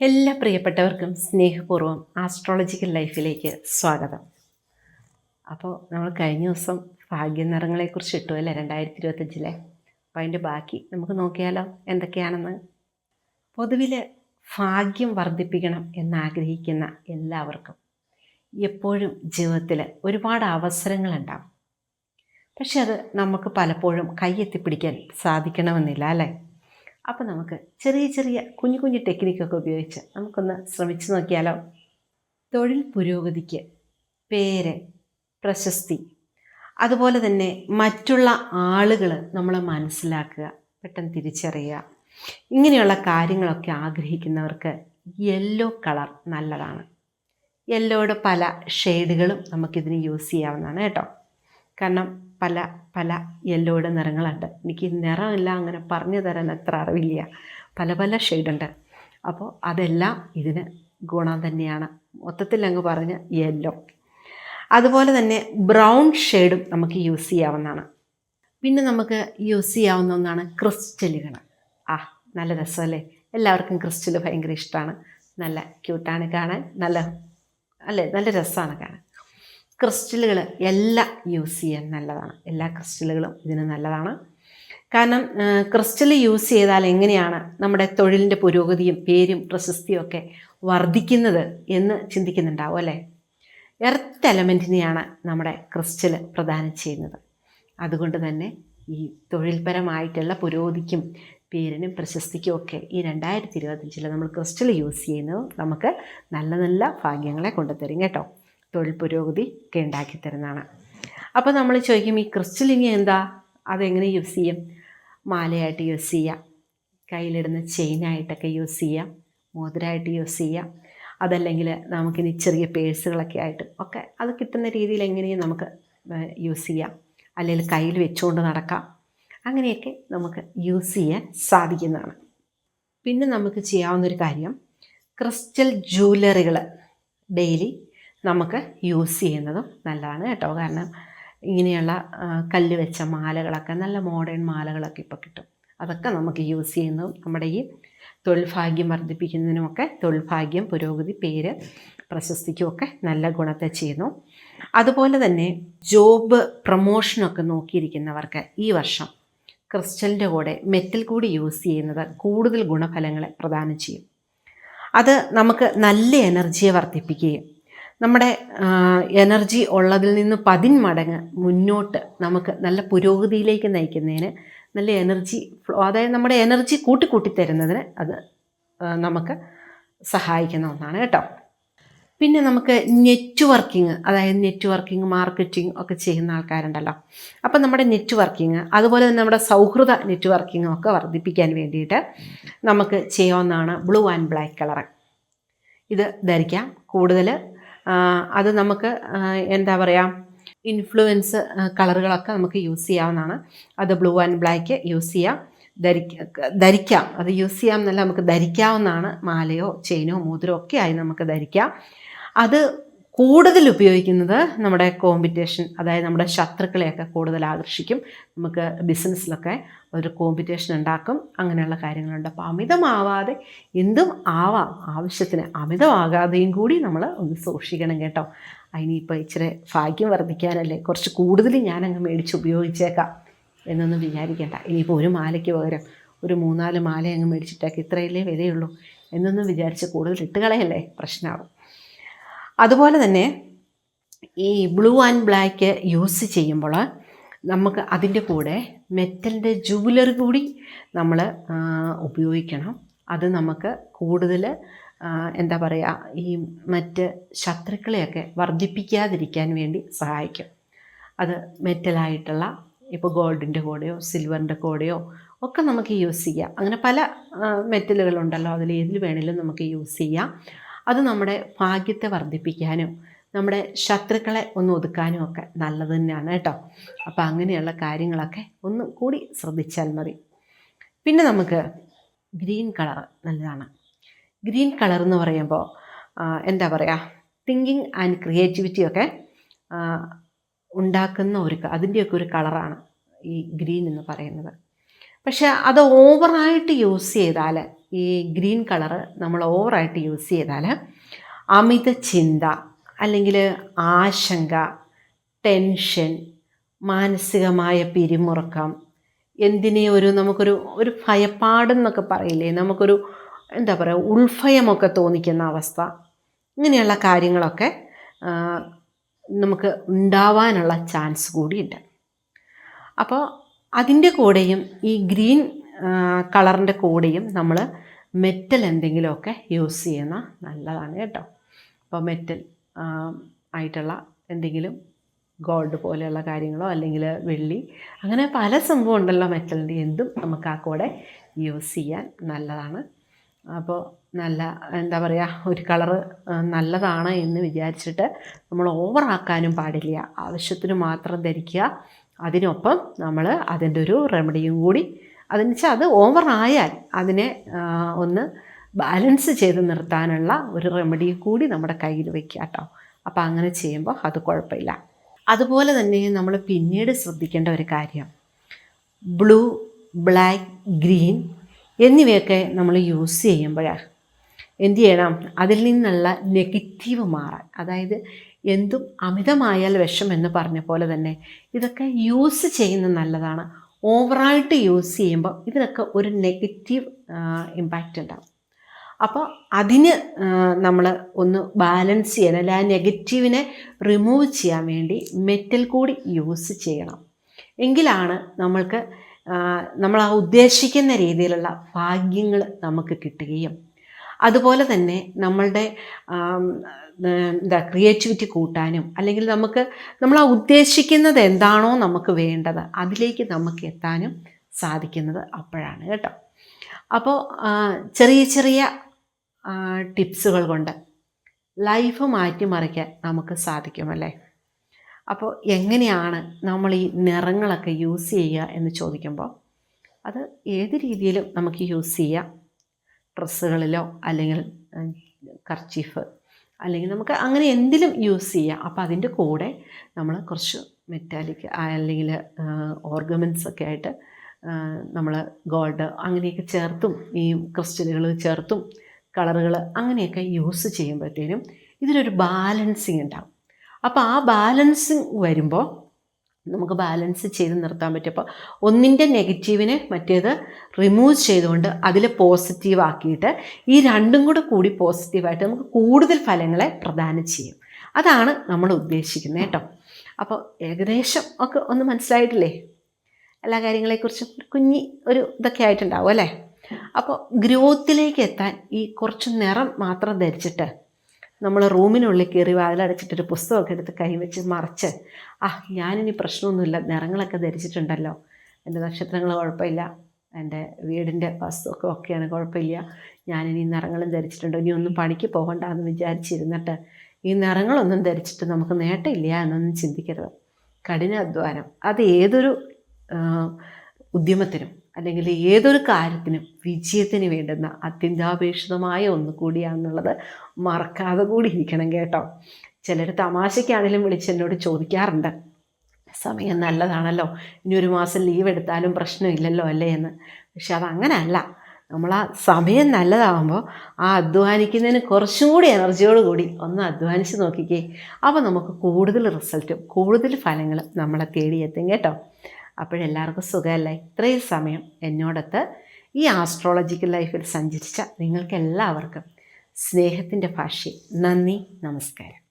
എല്ലാ പ്രിയപ്പെട്ടവർക്കും സ്നേഹപൂർവം ആസ്ട്രോളജിക്കൽ ലൈഫിലേക്ക് സ്വാഗതം. അപ്പോൾ നമ്മൾ കഴിഞ്ഞ ദിവസം ഭാഗ്യനിറങ്ങളെക്കുറിച്ച് ഇട്ടു അല്ലേ രണ്ടായിരത്തി ഇരുപത്തഞ്ചിലെ അപ്പോൾ അതിന്റെ ബാക്കി നമുക്ക് നോക്കിയാലോ എന്തൊക്കെയാണെന്ന്? പൊതുവിൽ ഭാഗ്യം വർദ്ധിപ്പിക്കണം എന്നാഗ്രഹിക്കുന്ന എല്ലാവർക്കും എപ്പോഴും ജീവിതത്തിൽ ഒരുപാട് അവസരങ്ങളുണ്ടാവും. പക്ഷെ അത് നമുക്ക് പലപ്പോഴും കൈയെത്തിപ്പിടിക്കാൻ സാധിക്കണമെന്നില്ല അല്ലേ? അപ്പോൾ നമുക്ക് ചെറിയ ചെറിയ കുഞ്ഞു കുഞ്ഞു ടെക്നിക്കൊക്കെ ഉപയോഗിച്ച് നമുക്കൊന്ന് ശ്രമിച്ചു നോക്കിയാലോ? തൊഴിൽ പുരോഗതിക്ക് പേര് പ്രശസ്തി. അതുപോലെ തന്നെ മറ്റുള്ള ആളുകൾ നമ്മളെ മനസ്സിലാക്കുക പെട്ടെന്ന് തിരിച്ചറിയുക. ഇങ്ങനെയുള്ള കാര്യങ്ങളൊക്കെ ആഗ്രഹിക്കുന്നവർക്ക് യെല്ലോ കളർ നല്ലതാണ്. യെല്ലോയുടെ പല ഷെയ്ഡുകളും നമുക്കിതിന് യൂസ് ചെയ്യാവുന്നതാണ് കേട്ടോ. കാരണം പല പല യെല്ലോയുടെ നിറങ്ങളുണ്ട്. എനിക്ക് നിറമില്ല അങ്ങനെ പറഞ്ഞു തരാൻ അത്ര അറിവില്ല. പല പല ഷെയ്ഡുണ്ട് അപ്പോൾ അതെല്ലാം ഇതിന് ഗുണം തന്നെയാണ്. മൊത്തത്തിൽ അങ്ങ് പറഞ്ഞ് യെല്ലോ അതുപോലെ തന്നെ ബ്രൗൺ ഷെയ്ഡും നമുക്ക് യൂസ് ചെയ്യാവുന്നതാണ്. പിന്നെ നമുക്ക് യൂസ് ചെയ്യാവുന്ന ഒന്നാണ് ക്രിസ്റ്റലുകൾ ആ നല്ല രസമല്ലേ? എല്ലാവർക്കും ക്രിസ്റ്റൽ ഭയങ്കര ഇഷ്ടമാണ് നല്ല ക്യൂട്ടാണ് കാണാൻ. നല്ല അല്ലേ? നല്ല രസമാണ് കാണാൻ. ക്രിസ്റ്റലുകൾ എല്ലാം യൂസ് ചെയ്യാൻ നല്ലതാണ്. എല്ലാ ക്രിസ്റ്റലുകളും ഇതിന് നല്ലതാണ്. കാരണം ക്രിസ്റ്റൽ യൂസ് ചെയ്താൽ എങ്ങനെയാണ് നമ്മുടെ തൊഴിലിന്റെ പുരോഗതിയും പേരും പ്രശസ്തിയും ഒക്കെ വർദ്ധിക്കുന്നത് എന്ന് ചിന്തിക്കുന്നുണ്ടാവും അല്ലേ? എർത്ത് എലമെന്റിനെയാണ് നമ്മുടെ ക്രിസ്റ്റൽ പ്രദാനം ചെയ്യുന്നത്. അതുകൊണ്ട് തന്നെ ഈ തൊഴിൽപരമായിട്ടുള്ള പുരോഗതിക്കും പേരിനും പ്രശസ്തിക്കും ഒക്കെ ഈ രണ്ടായിരത്തി ഇരുപത്തഞ്ചിൽ നമ്മൾ ക്രിസ്റ്റൽ യൂസ് ചെയ്യുന്നത് നമുക്ക് നല്ല നല്ല ഭാഗ്യങ്ങളെ കൊണ്ടുതരും കേട്ടോ. തൊഴിൽ പുരോഗതി ഒക്കെ ഉണ്ടാക്കി തരുന്നതാണ്. അപ്പോൾ നമ്മൾ ചോദിക്കും ഈ ക്രിസ്റ്റലിങ് എന്താ? അതെങ്ങനെ യൂസ് ചെയ്യും? മാലയായിട്ട് യൂസ് ചെയ്യാം. കയ്യിലിടുന്ന ചെയിനായിട്ടൊക്കെ യൂസ് ചെയ്യാം. മോതിരമായിട്ട് യൂസ് ചെയ്യാം. അതല്ലെങ്കിൽ നമുക്കിനി ചെറിയ പേഴ്സുകളൊക്കെ ആയിട്ട് ഒക്കെ അത് കിട്ടുന്ന രീതിയിൽ എങ്ങനെയും നമുക്ക് യൂസ് ചെയ്യാം. അല്ലെങ്കിൽ കയ്യിൽ വെച്ചുകൊണ്ട് നടക്കാം. അങ്ങനെയൊക്കെ നമുക്ക് യൂസ് ചെയ്യാൻ സാധിക്കുന്നതാണ്. പിന്നെ നമുക്ക് ചെയ്യാവുന്നൊരു കാര്യം ക്രിസ്റ്റൽ ജ്വല്ലറികൾ ഡെയിലി നമുക്ക് യൂസ് ചെയ്യുന്നതും നല്ലതാണ് കേട്ടോ. കാരണം ഇങ്ങനെയുള്ള കല്ല് വെച്ച മാലകളൊക്കെ നല്ല മോഡേൺ മാലകളൊക്കെ ഇപ്പോൾ കിട്ടും. അതൊക്കെ നമുക്ക് യൂസ് ചെയ്യുന്നതും നമ്മുടെ ഈ തൊഴിൽ ഭാഗ്യം വർദ്ധിപ്പിക്കുന്നതിനുമൊക്കെ തൊഴിൽ ഭാഗ്യം പുരോഗതി പേര് പ്രശസ്തിക്കുമൊക്കെ നല്ല ഗുണത്തെ ചെയ്യുന്നു. അതുപോലെ തന്നെ ജോബ് പ്രൊമോഷനൊക്കെ നോക്കിയിരിക്കുന്നവർക്ക് ഈ വർഷം ക്രിസ്റ്റലിന്റെ കൂടെ മെറ്റൽ കൂടി യൂസ് ചെയ്യുന്നത് കൂടുതൽ ഗുണഫലങ്ങളെ പ്രദാനം ചെയ്യും. അത് നമുക്ക് നല്ല എനർജിയെ വർദ്ധിപ്പിക്കുകയും നമ്മുടെ എനർജി ഉള്ളതിൽ നിന്ന് പതിന്മടങ്ങ് മുന്നോട്ട് നമുക്ക് നല്ല പുരോഗതിയിലേക്ക് നയിക്കുന്നതിന് നല്ല എനർജി അതായത് നമ്മുടെ എനർജി കൂട്ടിക്കൂട്ടി തരുന്നതിന് അത് നമുക്ക് സഹായിക്കുന്ന ഒന്നാണ് കേട്ടോ. പിന്നെ നമുക്ക് നെറ്റ്വർക്കിംഗ് അതായത് നെറ്റ്വർക്കിംഗ് മാർക്കറ്റിംഗ് ഒക്കെ ചെയ്യുന്ന ആൾക്കാരുണ്ടല്ലോ. അപ്പം നമ്മുടെ നെറ്റ്വർക്കിംഗ് അതുപോലെ തന്നെ നമ്മുടെ സൗഹൃദ നെറ്റ്വർക്കിംഗ് ഒക്കെ വർദ്ധിപ്പിക്കാൻ വേണ്ടിയിട്ട് നമുക്ക് ചെയ്യാവുന്നതാണ് ബ്ലൂ ആൻഡ് ബ്ലാക്ക് കളർ ഇത് ധരിക്കാം. കൂടുതൽ അത് നമുക്ക് എന്താ പറയുക ഇൻഫ്ലുവൻസ് കളറുകളൊക്കെ നമുക്ക് യൂസ് ചെയ്യാവുന്നതാണ്. അത് ബ്ലൂ ആൻഡ് ബ്ലാക്ക് യൂസ് ചെയ്യാം. ധരിക്ക ധരിക്കാം. അത് യൂസ് ചെയ്യാം എന്നല്ല നമുക്ക് ധരിക്കാവുന്നതാണ്. മാലയോ ചെയിനോ മോതിരോ ഒക്കെ ആയി നമുക്ക് ധരിക്കാം. അത് കൂടുതൽ ഉപയോഗിക്കുന്നത് നമ്മുടെ കോമ്പറ്റീഷൻ അതായത് നമ്മുടെ ശത്രുക്കളെയൊക്കെ കൂടുതൽ ആകർഷിക്കും. നമുക്ക് ബിസിനസ്സിലൊക്കെ ഒരു കോമ്പറ്റീഷൻ ഉണ്ടാക്കും. അങ്ങനെയുള്ള കാര്യങ്ങളുണ്ട്. അപ്പോൾ അമിതമാവാതെ എന്തും ആവാം. ആവശ്യത്തിന് അമിതമാകാതെയും കൂടി നമ്മൾ ഒന്ന് സൂക്ഷിക്കണം കേട്ടോ. അതിനിപ്പോൾ ഇച്ചിരി ഭാഗ്യം വർദ്ധിക്കാനല്ലേ കുറച്ച് കൂടുതൽ ഞാനങ്ങ് മേടിച്ച് ഉപയോഗിച്ചേക്കാം എന്നൊന്നും വിചാരിക്കേണ്ട. ഇനിയിപ്പോൾ ഒരു മാലയ്ക്ക് പകരം ഒരു മൂന്നാൽ മാല അങ്ങ് മേടിച്ചിട്ടേക്ക് ഇത്രയല്ലേ വിലയുള്ളൂ എന്നൊന്നും വിചാരിച്ച് കൂടുതൽ ഇട്ടുകളയല്ലേ പ്രശ്നമാകും അതുപോലെ തന്നെ ഈ ബ്ലൂ ആൻഡ് ബ്ലാക്ക് യൂസ് ചെയ്യുമ്പോൾ നമുക്ക് അതിന്റെ കൂടെ മെറ്റലിന്റെ ജുവലറി കൂടി നമ്മൾ ഉപയോഗിക്കണം. അത് നമുക്ക് കൂടുതൽ എന്താ പറയുക ഈ മറ്റ് ശത്രുക്കളെയൊക്കെ വർദ്ധിപ്പിക്കാതിരിക്കാൻ വേണ്ടി സഹായിക്കും. അത് മെറ്റലായിട്ടുള്ള ഇപ്പോൾ ഗോൾഡിന്റെ കൂടെയോ സിൽവറിന്റെ കൂടെയോ ഒക്കെ നമുക്ക് യൂസ് ചെയ്യാം. അങ്ങനെ പല മെറ്റലുകളുണ്ടല്ലോ അതിൽ ഏതിൽ വേണമെങ്കിലും നമുക്ക് യൂസ് ചെയ്യാം. അത് നമ്മുടെ ഭാഗ്യത്തെ വർദ്ധിപ്പിക്കാനും നമ്മുടെ ശത്രുക്കളെ ഒന്ന് ഒതുക്കാനും ഒക്കെ നല്ലത് തന്നെയാണ് കേട്ടോ. അപ്പോൾ അങ്ങനെയുള്ള കാര്യങ്ങളൊക്കെ ഒന്ന് കൂടി ശ്രദ്ധിച്ചാൽ മതി. പിന്നെ നമുക്ക് ഗ്രീൻ കളർ നല്ലതാണ്. ഗ്രീൻ കളർ എന്ന് പറയുമ്പോൾ എന്താ പറയുക തിങ്കിങ് ആൻഡ് ക്രിയേറ്റിവിറ്റി ഒക്കെ ഉണ്ടാക്കുന്ന ഒരു അതിന്റെയൊക്കെ ഒരു കളറാണ് ഈ ഗ്രീൻ എന്ന് പറയുന്നത്. പക്ഷെ അത് ഓവറായിട്ട് യൂസ് ചെയ്താൽ ഈ ഗ്രീൻ കളറ് നമ്മൾ ഓവറായിട്ട് യൂസ് ചെയ്താൽ അമിത ചിന്ത അല്ലെങ്കിൽ ആശങ്ക ടെൻഷൻ മാനസികമായ പിരിമുറുക്കം എന്തിനെ ഒരു നമുക്കൊരു ഒരു ഭയപ്പാടെന്നൊക്കെ പറയില്ലേ? നമുക്കൊരു എന്താ പറയുക ഉൾഭയമൊക്കെ തോന്നിക്കുന്ന അവസ്ഥ. ഇങ്ങനെയുള്ള കാര്യങ്ങളൊക്കെ നമുക്ക് ഉണ്ടാവാനുള്ള ചാൻസ് കൂടിയുണ്ട്. അപ്പോൾ അതിന്റെ കൂടെയും ഈ ഗ്രീൻ കളറിന്റെ കൂടെയും നമ്മൾ മെറ്റൽ എന്തെങ്കിലുമൊക്കെ യൂസ് ചെയ്യുന്ന നല്ലതാണ് കേട്ടോ. അപ്പോൾ മെറ്റൽ ആയിട്ടുള്ള എന്തെങ്കിലും ഗോൾഡ് പോലെയുള്ള കാര്യങ്ങളോ അല്ലെങ്കിൽ വെള്ളി അങ്ങനെ പല സംഭവം ഉണ്ടല്ലോ മെറ്റലിന്റെ എന്തും നമുക്ക് ആ കൂടെ യൂസ് ചെയ്യാൻ നല്ലതാണ്. അപ്പോൾ നല്ല എന്താ പറയുക ഒരു കളറ് നല്ലതാണ് എന്ന് വിചാരിച്ചിട്ട് നമ്മൾ ഓവറാക്കാനും പാടില്ല. ആവശ്യത്തിന് മാത്രം ധരിക്കുക. അതിനൊപ്പം നമ്മൾ അതിന്റെ ഒരു റെമഡിയും കൂടി അതെന്ന് വെച്ചാൽ അത് ഓവറായാൽ അതിനെ ഒന്ന് ബാലൻസ് ചെയ്ത് നിർത്താനുള്ള ഒരു റെമഡി കൂടി നമ്മുടെ കയ്യിൽ വെക്കുക കേട്ടോ. അപ്പോൾ അങ്ങനെ ചെയ്യുമ്പോൾ അത് കുഴപ്പമില്ല. അതുപോലെ തന്നെ നമ്മൾ പിന്നീട് ശ്രദ്ധിക്കേണ്ട ഒരു കാര്യം. ബ്ലൂ ബ്ലാക്ക് ഗ്രീൻ എന്നിവയൊക്കെ നമ്മൾ യൂസ് ചെയ്യുമ്പോഴാണ് എന്ത് ചെയ്യണം? അതിൽ നിന്നുള്ള നെഗറ്റീവ് മാറാൻ. അതായത് എന്തും അമിതമായാൽ വിഷം എന്ന് പറഞ്ഞ പോലെ തന്നെ ഇതൊക്കെ യൂസ് ചെയ്യുന്നത് നല്ലതാണ്. ഓവറായിട്ട് യൂസ് ചെയ്യുമ്പോൾ ഇതിനൊക്കെ ഒരു നെഗറ്റീവ് ഇമ്പാക്റ്റ് ഉണ്ടാകും അപ്പോൾ അതിന് നമ്മൾ ഒന്ന് ബാലൻസ് ചെയ്യാൻ അല്ലെ ആ നെഗറ്റീവിനെ റിമൂവ് ചെയ്യാൻ വേണ്ടി മെറ്റൽ കൂടി യൂസ് ചെയ്യണം. എങ്കിലാണ് നമ്മൾക്ക് നമ്മൾ ആ ഉദ്ദേശിക്കുന്ന രീതിയിലുള്ള ഭാഗ്യങ്ങൾ നമുക്ക് കിട്ടുകയും അതുപോലെ തന്നെ നമ്മളുടെ എന്താ ക്രിയേറ്റിവിറ്റി കൂട്ടാനും അല്ലെങ്കിൽ നമുക്ക് നമ്മൾ ആ ഉദ്ദേശിക്കുന്നത് എന്താണോ നമുക്ക് വേണ്ടത് അതിലേക്ക് നമുക്ക് എത്താനും സാധിക്കുന്നത് അപ്പോഴാണ് കേട്ടോ. അപ്പോൾ ചെറിയ ചെറിയ ടിപ്സുകൾ കൊണ്ട് ലൈഫ് മാറ്റിമറിക്കാൻ നമുക്ക് സാധിക്കുമല്ലേ അപ്പോൾ എങ്ങനെയാണ് നമ്മൾ ഈ നിറങ്ങളൊക്കെ യൂസ് ചെയ്യുക എന്ന് ചോദിക്കുമ്പോൾ അത് ഏത് രീതിയിലും നമുക്ക് യൂസ് ചെയ്യാം. ഡ്രസ്സുകളിലോ അല്ലെങ്കിൽ കർച്ചീഫ് അല്ലെങ്കിൽ നമുക്ക് അങ്ങനെ എന്തിലും യൂസ് ചെയ്യാം. അപ്പോൾ അതിന്റെ കൂടെ നമ്മൾ കുറച്ച് മെറ്റാലിക് അല്ലെങ്കിൽ ഓർഗമെൻസ് ഒക്കെ ആയിട്ട് നമ്മൾ ഗോൾഡ് അങ്ങനെയൊക്കെ ചേർത്തും ഈ ക്രിസ്റ്റലുകൾ ചേർത്തും കളറുകൾ അങ്ങനെയൊക്കെ യൂസ് ചെയ്യുമ്പോഴത്തേനും ഇതിനൊരു ബാലൻസിങ് ഉണ്ടാകും അപ്പോൾ ആ ബാലൻസിങ് വരുമ്പോൾ നമുക്ക് ബാലൻസ് ചെയ്ത് നിർത്താൻ പറ്റും. അപ്പോൾ ഒന്നിന്റെ നെഗറ്റീവിനെ മറ്റേത് റിമൂവ് ചെയ്തുകൊണ്ട് അതിൽ പോസിറ്റീവ് ആക്കിയിട്ട് ഈ രണ്ടും കൂടെ കൂടി പോസിറ്റീവായിട്ട് നമുക്ക് കൂടുതൽ ഫലങ്ങളെ പ്രദാനം ചെയ്യും. അതാണ് നമ്മൾ ഉദ്ദേശിക്കുന്നത് കേട്ടോ. അപ്പോൾ ഏകദേശം ഒക്കെ ഒന്ന് മനസ്സിലായിട്ടില്ലേ? എല്ലാ കാര്യങ്ങളെക്കുറിച്ചും കുഞ്ഞി ഒരു ഇതൊക്കെ ആയിട്ടുണ്ടാവും അല്ലേ? അപ്പോൾ ഗ്രോത്തിലേക്ക് എത്താൻ ഈ കുറച്ച് നിറം മാത്രം ധരിച്ചിട്ട് നമ്മൾ റൂമിനുള്ളിൽ കയറി വാതിലടച്ചിട്ടൊരു പുസ്തകമൊക്കെ എടുത്ത് കൈവച്ച് മറച്ച് ആ ഞാനിനി പ്രശ്നമൊന്നുമില്ല നിറങ്ങളൊക്കെ ധരിച്ചിട്ടുണ്ടല്ലോ. എന്റെ നക്ഷത്രങ്ങൾ കുഴപ്പമില്ല എന്റെ വീടിന്റെ വസ്തുവൊക്കെ ഒക്കെയാണ് കുഴപ്പമില്ല. ഞാനിനി നിറങ്ങളും ധരിച്ചിട്ടുണ്ട്. ഇനി ഒന്നും പണിക്ക് പോകണ്ട എന്ന് വിചാരിച്ചിരുന്നിട്ട് ഈ നിറങ്ങളൊന്നും ധരിച്ചിട്ട് നമുക്ക് നേട്ടമില്ല എന്നൊന്നും ചിന്തിക്കരുത്. കഠിനാധ്വാനം അത് ഏതൊരു ഉദ്യമത്തിനും അല്ലെങ്കിൽ ഏതൊരു കാര്യത്തിനും വിജയത്തിന് വേണ്ടുന്ന അത്യന്താപേക്ഷിതമായ ഒന്ന് കൂടിയാണെന്നുള്ളത് മറക്കാതെ കൂടി ഇരിക്കണം കേട്ടോ. ചിലർ തമാശയ്ക്കാണെങ്കിലും വിളിച്ച് എന്നോട് ചോദിക്കാറുണ്ട്. സമയം നല്ലതാണല്ലോ. ഇനി ഒരു മാസം ലീവ് എടുത്താലും പ്രശ്നമില്ലല്ലോ അല്ലേ എന്ന്. പക്ഷെ അതങ്ങനെയല്ല നമ്മൾ ആ സമയം നല്ലതാകുമ്പോൾ ആ അധ്വാനിക്കുന്നതിന് കുറച്ചും കൂടി എനർജിയോട് കൂടി ഒന്ന് അധ്വാനിച്ച് നോക്കിക്കേ. അപ്പോൾ നമുക്ക് കൂടുതൽ റിസൾട്ടും കൂടുതൽ ഫലങ്ങളും നമ്മളെ തേടിയെത്തും കേട്ടോ. അപ്പോഴെല്ലാവർക്കും സുഖമല്ലേ? ഇത്രയും സമയം എന്നോടൊത്ത് ഈ ആസ്ട്രോളജിക്കൽ ലൈഫിൽ സഞ്ചരിച്ച നിങ്ങൾക്ക് എല്ലാവർക്കും സ്നേഹത്തിന്റെ ഭാഷയിൽ നന്ദി നമസ്കാരം.